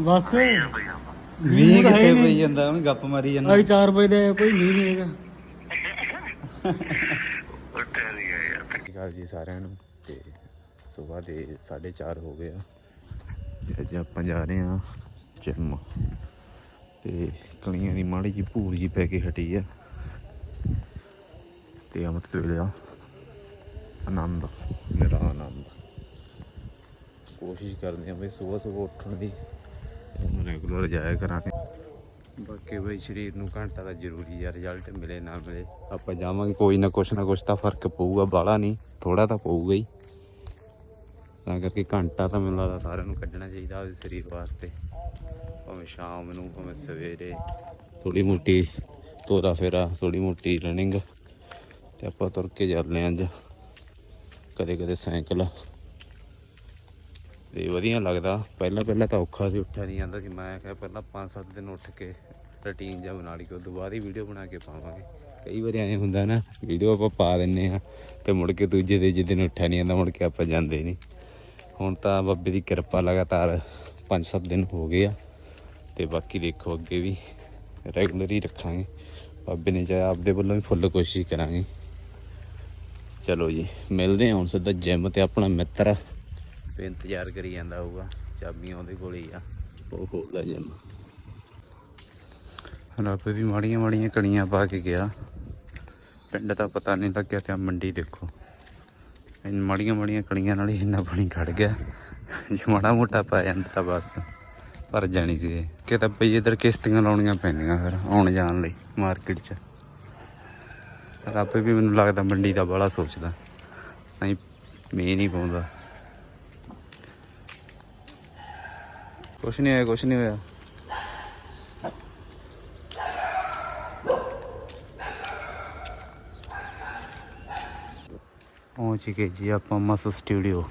ਬਸ। ਵੀ ਕਿੱਥੇ ਪਈ ਜਾਂਦਾ। ਉਹਨੂੰ ਗੱਪ ਮਾਰੀ ਜਾਂਦਾ। ਆਈ 4 ਵਜੇ ਦੇ ਕੋਈ ਨਹੀਂ ਨਹੀਂ ਹੈਗਾ। ਜੀ ਸਾਰਿਆਂ ਨੂੰ। ਤੇ ਸਵੇਰ ਦੇ 4:30 ਹੋ ਗਏ ਆ। ਤੇ ਅੱਜ ਆਪਾਂ ਜਾ ਰਹੇ ਆ ਜਿਮ ਤੇ ਕਲੀਆਂ ਦੀ ਮਾੜੀ ਜੀ ਭੂਰ ਜੀ ਪੈ ਕੇ ਹਟੀ ਆ। ਤੇ ਆ ਮਤਲਬ ਲਿਆ ਆਨੰਦ ਮੇਰਾ ਆਨੰਦ ਕੋਸ਼ਿਸ਼ ਕਰਦੇ ਆ ਬਈ ਸਵੇਰ ਸਵੇਰ ਉੱਠਣ ਦੀ। ਰੈਗੂਲਰ ਜਾਇਆ ਕਰਾਂਗੇ। ਬਾਕੀ ਬਈ ਸਰੀਰ ਨੂੰ ਘੰਟਾ ਦਾ ਜ਼ਰੂਰੀ ਆ ਰਿਜ਼ਲਟ ਮਿਲੇ ਨਾ ਮਿਲੇ। ਆਪਾਂ ਜਾਵਾਂਗੇ, ਕੋਈ ਨਾ ਕੁਛ ਨਾ ਕੁਛ ਤਾਂ ਫ਼ਰਕ ਪਊਗਾ, ਬਾਹਲਾ ਨਹੀਂ ਥੋੜਾ ਤਾਂ ਪਊਗਾ ਹੀ। ਤਾਂ ਕਰਕੇ ਘੰਟਾ ਤਾਂ ਮੈਨੂੰ ਲੱਗਦਾ ਸਾਰਿਆਂ ਨੂੰ ਕੱਢਣਾ ਚਾਹੀਦਾ ਉਹਦੇ ਸਰੀਰ ਵਾਸਤੇ। ਭਾਵੇਂ ਸ਼ਾਮ ਨੂੰ, ਭਾਵੇਂ ਸਵੇਰੇ। ਥੋੜੀ ਮੋਟੀ ਤੋਰਾ ਫੇਰਾ ਥੋੜੀ ਮੋਟੀ ਰਨਿੰਗ ਤੇ ਆਪਾਂ ਤੁਰ ਕੇ ਚੱਲਦੇ ਆਂ ਅੱਜ। ਕਦੇ ਕਦੇ ਸਾਈਕਲ। ਤੇ ਵਧੀਆ ਲੱਗਦਾ। ਪਹਿਲਾਂ ਪਹਿਲਾਂ ਤਾਂ ਔਖਾ ਸੀ, ਉੱਠਿਆ ਨਹੀਂ ਜਾਂਦਾ ਸੀ। ਮੈਂ ਕਿਹਾ ਪਹਿਲਾਂ 5-7 ਦਿਨ ਉੱਠ ਕੇ ਰੁਟੀਨ ਜਾਂ ਬਣਾ ਲਈ ਕਿ ਉਦੋਂ ਬਾਅਦ ਹੀ ਵੀਡੀਓ ਬਣਾ ਕੇ ਪਾਵਾਂਗੇ। ਕਈ ਵਾਰੀ ਐਂ ਹੁੰਦਾ ਨਾ ਵੀਡੀਓ ਆਪਾਂ ਪਾ ਦਿੰਨੇ ਆ ਤੇ ਮੁੜ ਕੇ ਦੂਜੇ ਦੇ ਦਿਨ ਉੱਠਿਆ ਨਹੀਂ ਜਾਂਦਾ, ਮੁੜ ਕੇ ਆਪਾਂ ਜਾਂਦੇ ਨਹੀਂ ਹੁਣ ਤਾਂ ਬੱਬੇ ਦੀ ਕਿਰਪਾ ਲਗਾਤਾਰ 5-7 ਦਿਨ ਹੋ ਗਏ ਆ ਤੇ ਬਾਕੀ ਦੇਖੋ ਅੱਗੇ ਵੀ ਰੈਗੂਲਰ ਹੀ ਰੱਖਾਂਗੇ। ਬਾਬੇ ਨੇ ਚਾਹਿਆ ਆਪਦੇ ਵੱਲੋਂ ਵੀ ਫੁੱਲ ਕੋਸ਼ਿਸ਼ ਕਰਾਂਗੇ। ਚਲੋ ਜੀ, ਮਿਲਦੇ ਹਾਂ ਹੁਣ ਸਿੱਧਾ ਜਿਮ ਤੇ ਆਪਣਾ ਮਿੱਤਰ ਤੇ ਇੰਤਜ਼ਾਰ ਕਰੀ ਜਾਂਦਾ ਹੋਊਗਾ ਚਾਬੀਆਂ ਉਹਦੇ ਕੋਲ ਹੀ ਆ। ਉਹ ਖੋਲਦਾ ਜਿਮ ਰੱਬ ਵੀ ਮਾੜੀਆਂ ਮਾੜੀਆਂ ਕਣੀਆਂ ਪਾ ਕੇ ਗਿਆ। ਪਿੰਡ ਦਾ ਪਤਾ ਨਹੀਂ ਲੱਗਿਆ ਤੇ ਆ ਮੰਡੀ ਦੇਖੋ। ਇਨ ਮਾੜੀਆਂ ਮਾੜੀਆਂ ਕਣੀਆਂ ਨਾਲ ਹੀ ਇੰਨਾ ਪਾਣੀ ਖੜ ਗਿਆ। ਜੇ ਮਾੜਾ ਮੋਟਾ ਪਾ ਜਾਂਦਾ ਤਾਂ ਬਸ ਭਰ ਜਾਣੀ ਸੀ। ਕਿ ਤਾਂ ਪਈ ਇਧਰ ਕਿਸ਼ਤੀਆਂ ਲਾਉਣੀਆਂ ਪੈਣੀਆਂ ਫਿਰ ਆਉਣ ਜਾਣ ਲਈ ਮਾਰਕੀਟ 'ਚ। ਰੱਬ ਵੀ ਮੈਨੂੰ ਲੱਗਦਾ ਮੰਡੀ ਦਾ ਬੜਾ ਸੋਚਦਾ। ਨਹੀਂ ਮੈਂ ਨਹੀਂ ਪਾਉਂਦਾ। ਕੁਛ ਨਹੀਂ ਹੋਇਆ, ਕੁਛ ਨਹੀਂ ਹੋਇਆ। ਪਹੁੰਚ ਗਏ ਜੀ ਆਪਾਂ ਮਸ ਸਟੂਡੀਓ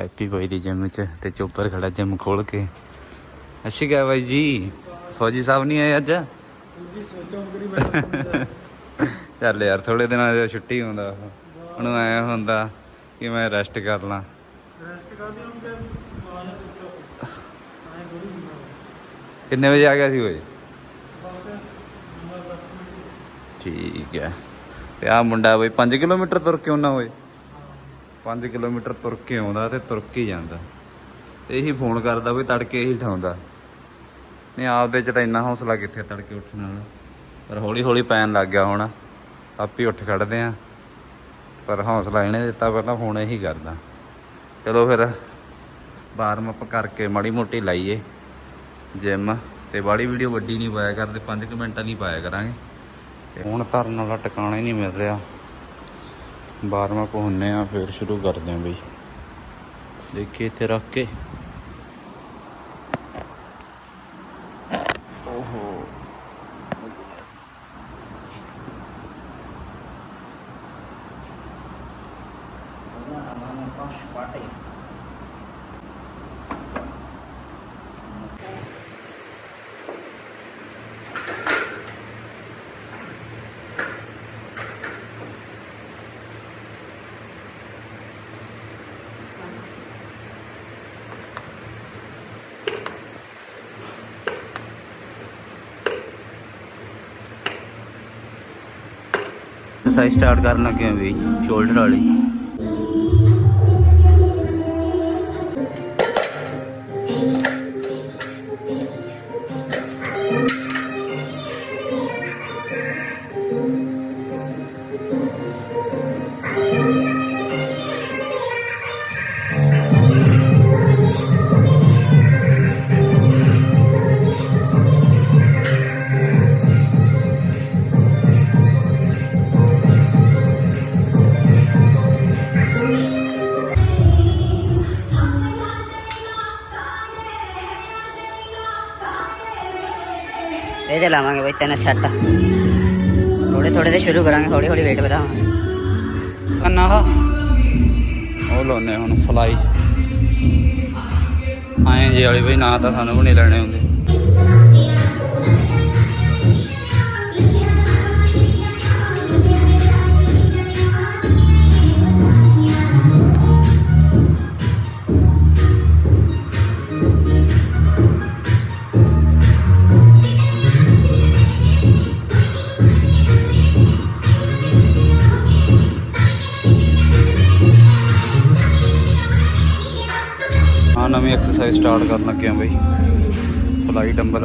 ਹੈਪੀ ਬਾਈ ਦੀ ਜਿਮ ਚ ਤੇ ਚੋਪਰ ਖੜਾ ਜਿਮ ਖੋਲ ਕੇ। ਅੱਛੀ ਗਾ ਬਾਈ ਜੀ। ਫੌਜੀ ਸਾਹਿਬ ਨਹੀਂ ਆਏ ਅੱਜ? ਚੱਲ ਯਾਰ ਥੋੜੇ ਦਿਨਾਂ ਦੀ ਛੁੱਟੀ ਹੁੰਦਾ। ਉਹਨੂੰ ਐ ਹੁੰਦਾ ਕਿ ਮੈਂ ਰੈਸਟ ਕਰ ਲਾਂ। ਰੈਸਟ ਕਰਦੇ ਹਾਂ ਕਿ ਆਣਾ ਚੁੱਪ ਆਏ ਗੋਲੀ ਹੁੰਦਾ ਕਿੰਨੇ ਵਜੇ ਆ ਗਿਆ ਸੀ ਓਏ? ਬਸ ਮੈਂ 10 ਮਿੰਟ ਠੀਕ ਹੈ। ਤੇ ਆ ਮੁੰਡਾ ਬਈ 5 ਕਿਲੋਮੀਟਰ ਤੁਰ ਕੇ ਆਉਣਾ ਓਏ। 5 ਕਿਲੋਮੀਟਰ ਤੁਰ ਕੇ ਆਉਂਦਾ ਤੇ ਤੁਰ ਕੇ ਜਾਂਦਾ। ਤੇ ਇਹੀ ਫੋਨ ਕਰਦਾ ਵੀ ਤੜਕੇ ਇਹੀ ਠਾਉਂਦਾ ਨਹੀਂ ਆਪਦੇ ਚ ਤਾਂ ਇੰਨਾ ਹੌਸਲਾ ਕਿੱਥੇ ਤੜਕੇ ਉੱਠਣ ਵਾਲਾ। ਪਰ ਹੌਲੀ ਹੌਲੀ ਪੈਣ ਲੱਗ ਗਿਆ ਹੁਣ। ਆਪੇ ਉੱਠ ਖੜਦੇ ਆ। ਪਰ ਹੌਸਲਾ ਇਹਨੇ ਦਿੱਤਾ ਪਹਿਲਾਂ ਫੋਨ ਇਹੀ ਕਰਦਾ। ਚਲੋ ਫਿਰ ਵਾਰਮ ਅਪ ਕਰਕੇ ਮਾੜੀ ਮੋਟੀ ਲਾਈਏ। ਜਿਮ ਤੇ ਬਾੜੀ ਵੀਡੀਓ ਵੱਡੀ ਨਹੀਂ ਪਾਇਆ ਕਰਦੇ 5 ਮਿੰਟਾਂ ਦੀ ਪਾਇਆ ਕਰਾਂਗੇ। ਹੁਣ ਧਰਨ ਵਾਲਾ ਟਿਕਾਣਾ ਹੀ ਨਹੀਂ ਮਿਲ ਰਿਹਾ। ਬਾਰਵਾਂ ਕੋ ਹੁੰਨੇ ਆ ਫਿਰ ਸ਼ੁਰੂ ਕਰਦੇ ਆ ਬਈ। ਦੇਖੀ ਇੱਥੇ ਰੱਖ ਕੇ। ਓਹੋ। ਐਕਸਰਸਾਈਜ਼ ਸਟਾਰਟ ਕਰਨ ਲੱਗੇ ਆ ਬਈ ਸ਼ੋਲਡਰ ਵਾਲੀ। ਇਹ ਤੇ ਲਾਵਾਂਗੇ ਬਈ ਤਿੰਨ ਸੈੱਟ ਥੋੜੇ ਥੋੜੇ ਤੇ ਸ਼ੁਰੂ ਕਰਾਂਗੇ ਹੌਲੀ ਹੌਲੀ weight ਵਧਾਵਾਂਗੇ। ਕੰਨਾ ਹਾ ਉਹ ਲਾਉਨੇ ਹੁਣ ਫਲਾਈ ਆਏ ਜੀ ਵਾਲੀ ਬਈ ਨਾ ਤਾਂ ਸਾਨੂੰ ਵੀ ਨਹੀਂ ਲੈਣੇ ਹੁੰਦੇ। ਨਵੀਂ ਐਕਸਰਸਾਈਜ਼ ਸਟਾਰਟ ਕਰਨ ਲੱਗੇ ਆ ਬਈ ਫਲਾਈ ਡੰਬਲ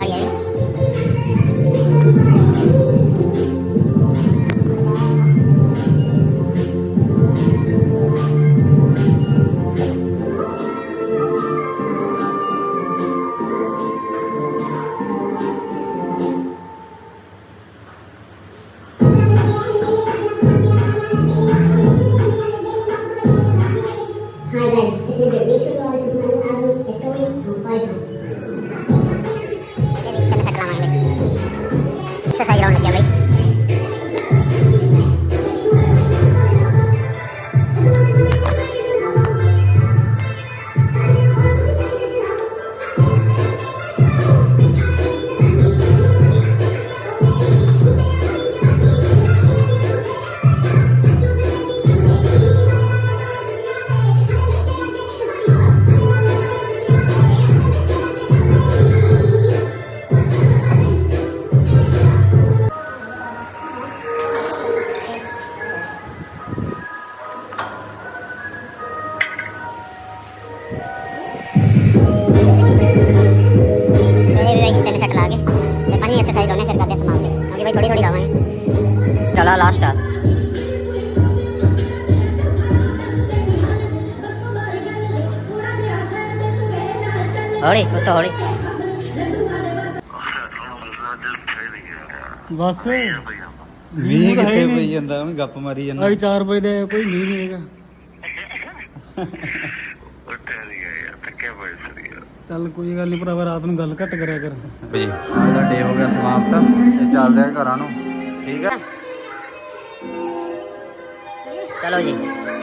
ਲਾਸਟ ਆ ਹੌਲੀ ਉੱਤੋਂ ਹੌਲੀ ਬਸ। ਮੀਂਹ ਕਿੱਥੇ ਪਈ ਜਾਂਦਾ? ਉਹਨੇ ਗੱਪ ਮਾਰੀ ਜਾਂਦਾ। ਆਈ 4 ਵਜੇ ਦੇ ਕੋਈ ਨਹੀਂ ਨਹੀਂ ਹੈਗਾ। ਚੱਲ ਕੋਈ ਗੱਲ ਨਹੀਂ ਭਰਾਵਾ ਰਾਤ ਨੂੰ ਗੱਲ ਘੱਟ ਕਰਿਆ ਕਰ। ਬਈ ਅੱਜ ਦਾ ਡੇ ਹੋ ਗਿਆ ਸਮਾਪਤ। ਤੇ ਚੱਲਦੇ ਆ ਘਰਾਂ ਨੂੰ। ਠੀਕ ਆ? ਚਲੋ ਜੀ